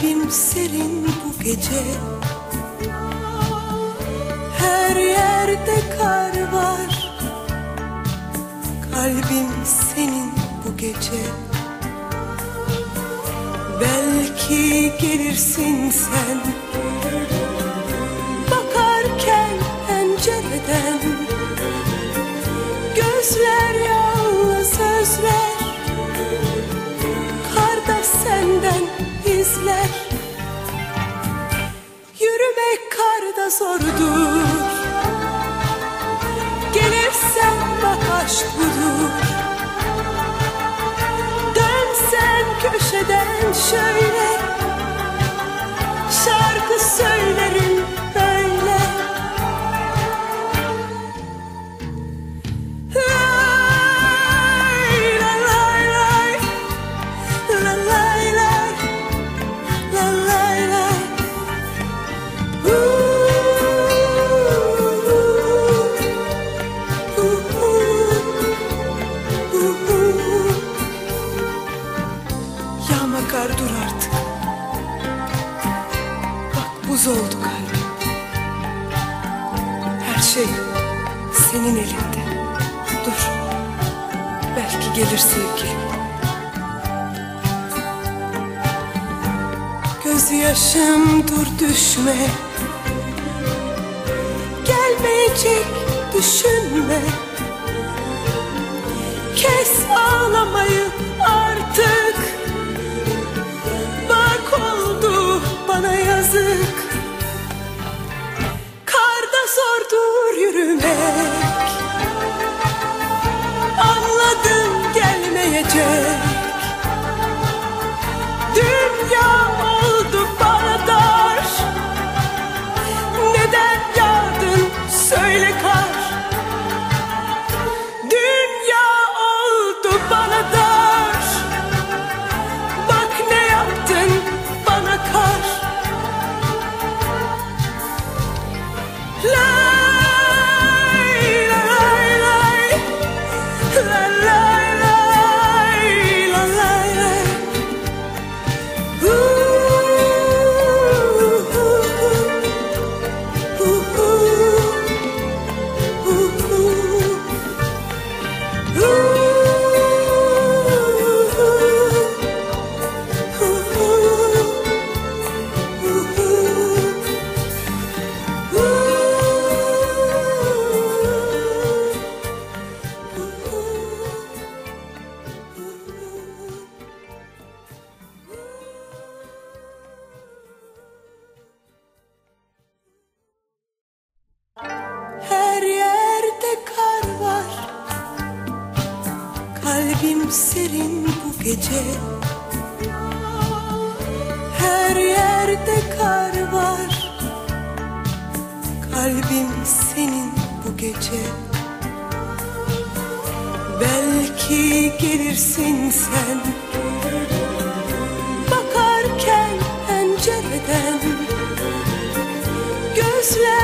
Kalbim serin bu gece. Her yerde kar var. Kalbim senin bu gece. Belki gelirsin sen. Bakarken pencereden Gözler karda zordur. Gelirsen bak aşk budur. Dönsen köşeden şöyle Yağma kar dur artık. Bak buz oldu kalbim. Her şey senin elinde. Dur Belki gelir sevgilim. Gözyaşım dur düşme. Gelmeyecek düşünme. Kes serin bu gece. Her yerde kar var. Kalbim senin bu gece. Belki gelirsin sen. Bakarken pencereden Gözler